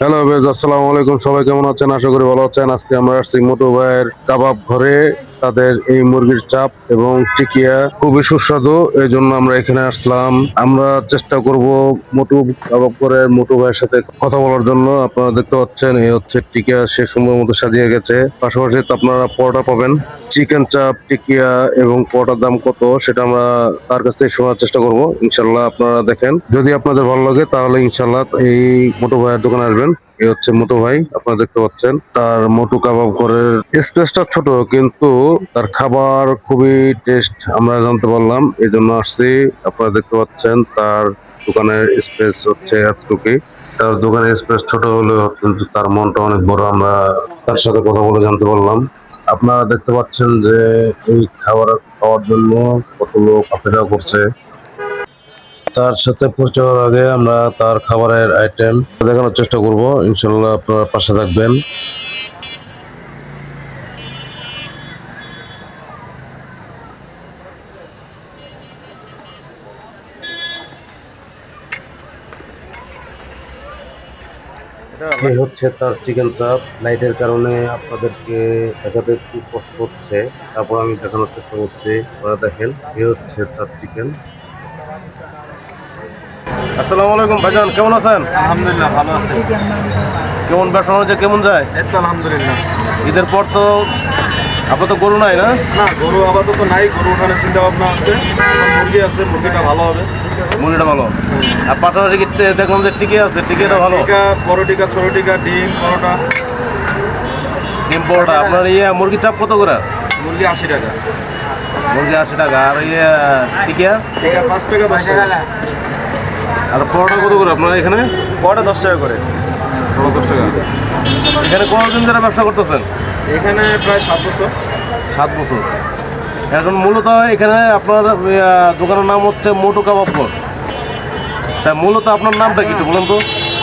Hello base আসসালামু আলাইকুম সবাই কেমন আছেন? আশা করি ভালো আছেন। আজকে আমরা আসছি মোটু ভাইয়ের কাবাব ঘরে। তাদের এই মুরগির চাপ এবং টিকিয়া খুবই সুস্বাদু। এই জন্য আমরা এখানে আসলাম। আমরা চেষ্টা করব মোটু করে মোটু ভাইয়ের সাথে কথা বলার জন্য। আপনারা দেখতে পাচ্ছেন, এই হচ্ছে টিকিয়া। সে সুন্দর মতো সাজিয়ে গেছে। পাশাপাশি আপনারা পরোটা পাবেন। চিকেন চাপ, টিকিয়া এবং পরোটার দাম কত সেটা আমরা তার কাছ থেকে শোনার চেষ্টা করব। ইনশাল্লাহ আপনারা দেখেন। যদি আপনাদের ভালো লাগে তাহলে ইনশাল্লাহ এই মোটু ভাইয়ের দোকানে আসবেন। এই হচ্ছে মোটু ভাই, আপনারা দেখতে পাচ্ছেন। তার মোটু কাবাব ঘরের স্পেসটা ছোট, কিন্তু তার খাবার খুবই টেস্ট আমরা জানতে পারলাম। এই জন্য আসছি, আপনারা দেখতে পাচ্ছেন, তার দোকানের স্পেস হচ্ছে এতটুকুই। তার দোকানের স্পেস ছোট হলেও কিন্তু তার মনটা অনেক বড়, আমরা তার সাথে কথা বলে জানতে পারলাম। আপনারা দেখতে পাচ্ছেন যে এই খাবার খাওয়ার জন্য কত লোক অপেক্ষা করছে। তার সাথে পরিচয় হওয়ার আগে আমরা তার খাবারের আইটেম দেখানোর চেষ্টা করব। ইনশাল্লাহ আপনারা পাশে থাকবেন। এই হচ্ছে তার চিকেন চাপ লাইটের কারণে আপনাদেরকে দেখাতে একটু কষ্ট হচ্ছে। তারপর আমি দেখানোর চেষ্টা করছি। আপনারা দেখেন এই হচ্ছে তার চিকেন আসসালামু আলাইকুম ভাইজান কেমন আছেন? আলহামদুলিল্লাহ ভালো আছে। কেমন ব্যবসা বাণিজ্য কেমন যায়? এই তো আলহামদুলিল্লাহ। ঈদের পর তো আপনার তো গরু নাই না? না গরু আপাতত নাই গরু ওঠানোর চিন্তা ভাবনা আছে মুরগি আছে মুরগিটা ভালো হবে। মুরগিটা ভালো। আর পাশাপাশি দেখলাম যে টিকে আছে টিকেটা ভালো। টিকা বড় টিকা ছোট টিকা ডিম পরোটা। ডিম পরোটা আপনার ইয়ে মুরগির চাপ কত করে? মুরগি আশি টাকা। মুরগি আশি টাকা আর ইয়ে টিকিয়া? টিকা পাঁচ টাকা দশ টাকা। আর পরোটা কত করে আপনার এখানে? পরোটা দশ টাকা করে। পনেরো দশ টাকা। এখানে কতদিন ধরে ব্যবসা করতেছেন? এখানে প্রায় সাত বছর। সাত বছর। এখন মূলত এখানে আপনার দোকানের নাম হচ্ছে মোটু কাবাব তা মূলত আপনার নামটা কি একটু বলুন তো?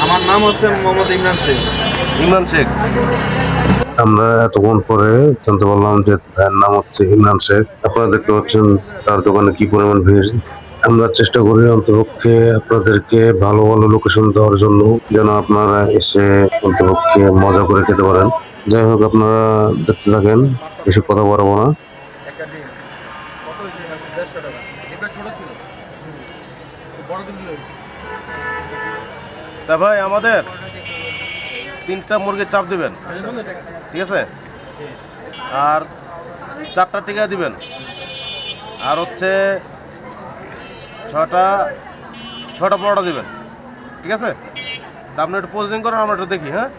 আমার নাম হচ্ছে মোহাম্মদ ইমরান শেখ। ইমরান শেখ। আমরা এতক্ষণ পরে জানতে পারলাম যে ভাইয়ের নাম হচ্ছে ইমরান শেখ। আপনারা দেখতে পাচ্ছেন তার দোকানে কি পরিমাণ ভিড়। আমরা চেষ্টা করি অন্তপক্ষে আপনাদেরকে ভালো ভালো লোকেশন দেওয়ার জন্য যেন আপনারা এসে অন্তপক্ষে মজা করে খেতে পারেন। যাই হোক, আপনারা দেখতে থাকেন, বেশি কথা বলব না। ভাই, আমাদের তিনটা মুরগির চাপ দিবেন। ঠিক আছে? আর চারটা টিকা দিবেন। আর হচ্ছে ছটা ছটা পরোটা দিবেন। ঠিক আছে? তা আপনি একটু প্রসেসিং করেন আমরা একটু দেখি হ্যাঁ?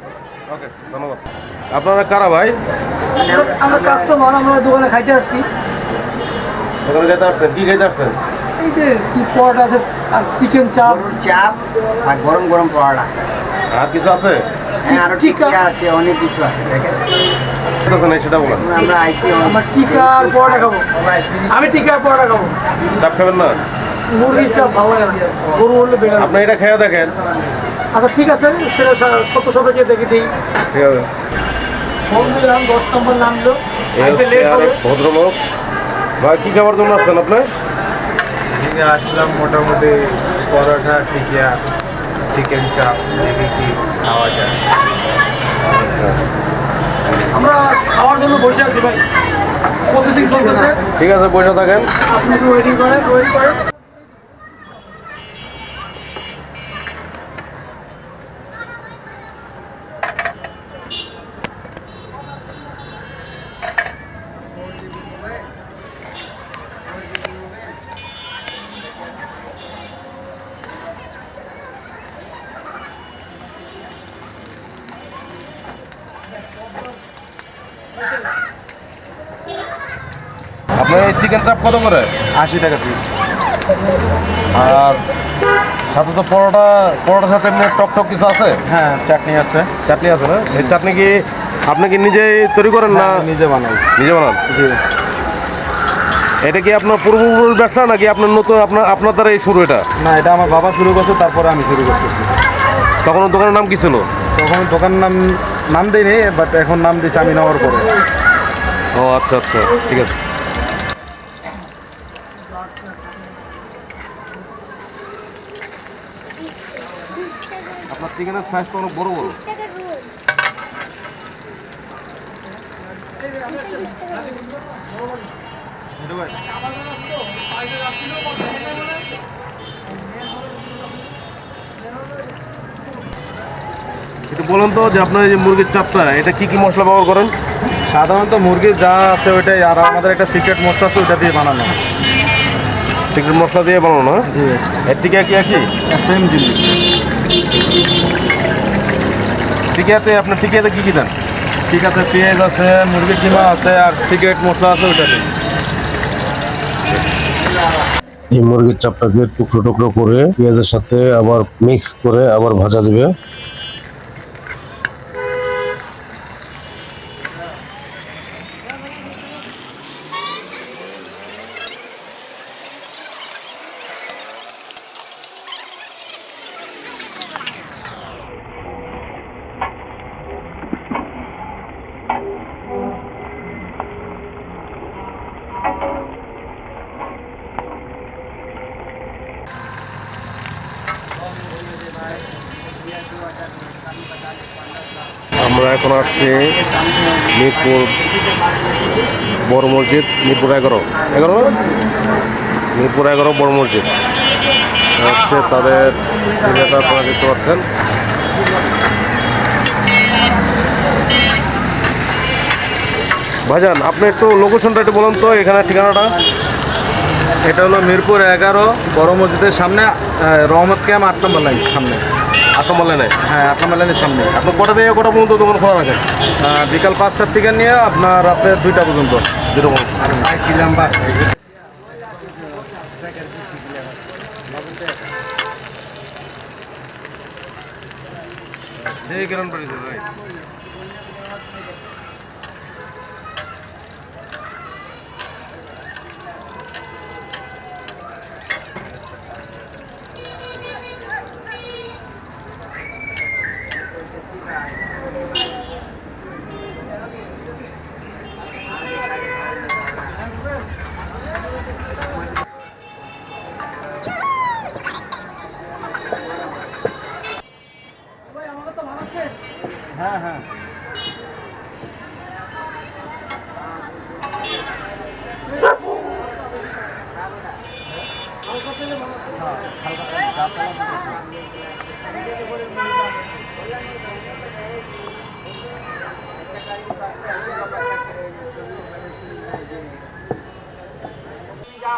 ওকে ধন্যবাদ। আপনারা কারা ভাই? আমরা কাস্টমার আমরা দোকানে খাইতে আসছি। ওখানে যেতে আসছেন? কি খেতে আসছেন? এই যে কি পরোটা আছে? আর চিকেন চাপ। চাপ আর গরম গরম পরোটা। আর কিছু আছে? হ্যাঁ আরও টিকা। আছে অনেক কিছু আছে দেখেন। সেটা বলেন। আমরা আইসি আমরা টিকা পরোটা খাব। আমি টিকা পরোটা খাব। চাপ খাবেন না? মুরগির চাপ ভালো লাগে না। গরু হলে বেকার আপনি এটা খেয়ে দেখেন। আচ্ছা ঠিক আছে সেটা সত্য সবাইকে দেখে দিই। ঠিক আছে। ফোন দিলাম দশ নম্বর নামলো। ভদ্রলোক। ভাই কি খাবার জন্য আসছেন আপনি? আসলাম মোটামুটি পরোটা টিকিয়া চিকেন চাপ দেখি কি খাওয়া যায়। আমরা খাওয়ার জন্য বসে আছি ভাই। প্রসেসিং চলতেছে। ঠিক আছে বসে থাকেন। আপনি একটু ওয়েটিং করেন ওয়েট করেন। আপনার এই চিকেন চাপ কত করে? আশি টাকা পিস আর সাথে তো পরোটা পরোটার সাথে এমনি টক টক কিছু আছে? হ্যাঁ চাটনি আছে। চাটনি আছে না? এই চাটনি কি আপনি কি নিজেই তৈরি করেন না নিজে বানাই। নিজে বানান? জি। এটা কি আপনার পূর্বপুরুষ ব্যবসা নাকি আপনার নতুন আপনার আপনার দ্বারা এই শুরু এটা? না এটা আমার বাবা শুরু করছে তারপরে আমি শুরু করতেছি। তখন দোকানের নাম কি ছিল? তখন দোকানের নাম নাম দেয়নি বাট এখন নাম দিয়েছি আমি নেওয়ার পরে ও আচ্ছা আচ্ছা ঠিক আছে। আপনার চিকেনের সাইজ তো অনেক বড় বড়। একটু বলুন তো যে আপনার এই যে মুরগির চাপটা এটা কি কি মশলা ব্যবহার করেন? সাধারণত মুরগির যা আছে ওইটাই আর আমাদের একটা সিক্রেট মশলা আছে ওইটা দিয়ে বানানো সিক্রেট মশলা দিয়ে বানানো না জি। এর থেকে কি একই? সেম জিনিস। টিকিয়াতে আপনার টিকিয়াতে কি কি দেন? ঠিক আছে পেঁয়াজ আছে মুরগির কিমা আছে আর সিক্রেট মশলা আছে ওইটাতে এই মুরগির চাপটাকে টুকরো টুকরো করে পেঁয়াজের সাথে আবার মিক্স করে আবার ভাজা দিবে। এখন আসছি মিরপুর বড় মসজিদ, মিরপুর এগারো। এগারো? মিরপুর এগারো, বড় মসজিদ। হচ্ছে তাদের নেতা আপনারা দেখতে পাচ্ছেন। ভাইজান, আপনি একটু লোকেশনটা একটু বলুন তো, এখানে ঠিকানাটা। এটা হলো মিরপুর এগারো, বড় মসজিদের সামনে রহমত ক্যাম্প আট নম্বর লাইন সামনে। হ্যাঁ আট লাইনের সামনে। আপনার কটা থেকে কটা পর্যন্ত দোকান খোলা রাখেন বিকাল পাঁচটার থেকে নিয়ে আপনার রাতে দুইটা পর্যন্ত। বাড়ি ভাই।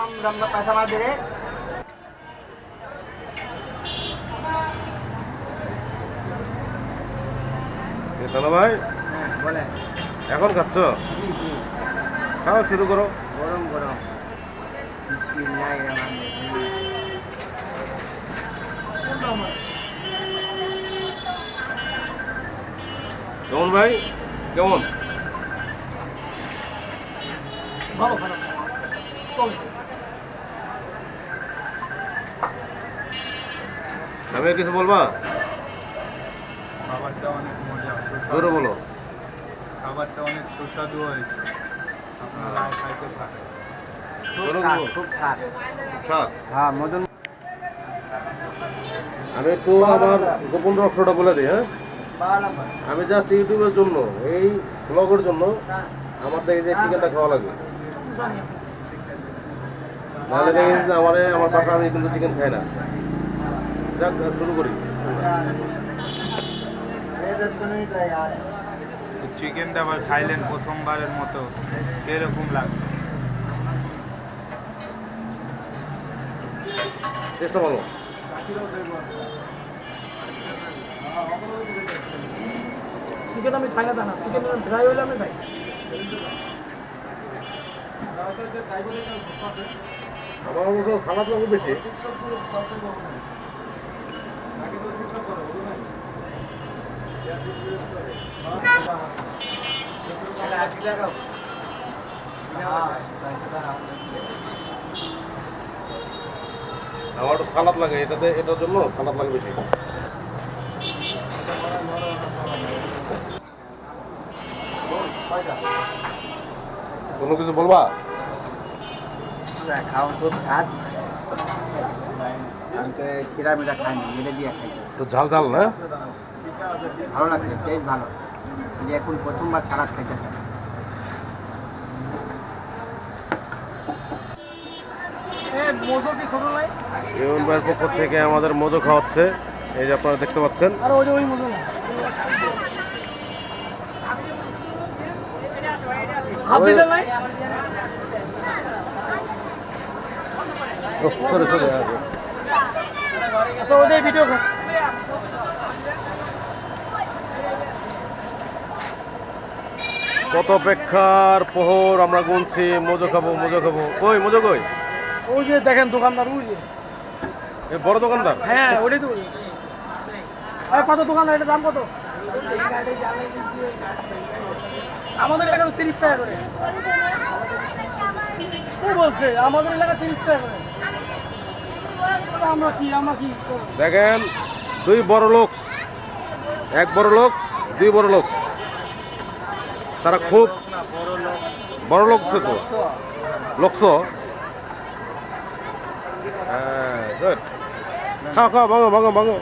पैसा मार दे रे তাহলে ভাই হ্যাঁ বলে এখন খাচ্ছ জি জি খাওয়া শুরু করো গরম গরম বিসমিল্লাহির রহমানির রহিম কেমন ভাই কেমন ভালো খারাপ চলে আমি কিছু বলবা? খাবারটা অনেক মজা জোরে বলো। খাবারটা অনেক সুস্বাদু হয়েছে। আপনারা খাইতে থাকেন। খাস স্বাদ হ্যাঁ আমি একটু আমার গোপন রহস্যটা বলে দিই হ্যাঁ? আমি জাস্ট ইউটিউবের জন্য এই ব্লগের জন্য আমার দেখে যে চিকেনটা খাওয়া লাগে। নাহলে দেখে যে আমার আমার পাশে আমি কিন্তু চিকেন খাই না। যাক শুরু করি। চিকেনটা আবার খাইলেন প্রথমবারের মতো। চেষ্টা ভালো। চিকেন আমি খাই না তা না চিকেন ড্রাই হলে আমি খাই। আমার অবশ্য সালাদ লাগবে বেশি। আমার একটু সালাদ লাগে এটাতে এটার জন্য সালাদ লাগে বেশি। কোনো কিছু বলবা? খাও খুব খাস আমি তো খিরা মিরা এটা দিয়ে খাই তো ঝাল ঝাল না? ভালো লাগছে টেস্ট ভালো। যে এখন প্রথমবার খাইতে ইমন ভাইয়ের পক্ষ থেকে আমাদের মজো খাওয়াচ্ছে। এই যে আপনারা দেখতে পাচ্ছেন। আর ওই যে ওই মজো না। হাফ লিটার নাই সরে সরে ভিডিও কত অপেক্ষার পোহর আমরা গুনছি মজো খাব মজো খাব। কই মজো কই? ওই যে দেখেন দোকানদার ওই যে। বড় দোকানদার? হ্যাঁ ওটাই তো। আর কত দোকানদার এটার দাম কত? আমাদের এলাকা তো তিরিশ টাকা করে। ও বলছে? আমাদের এলাকা তিরিশ টাকা করে। আমরা কি আমরা কি দেখেন দুই বড় লোক এক বড় লোক দুই বড় লোক। তারা খুব বড় লোক তো। লোকস হ্যাঁ. খাও খাও ভাঙো ভাঙো ভাঙো।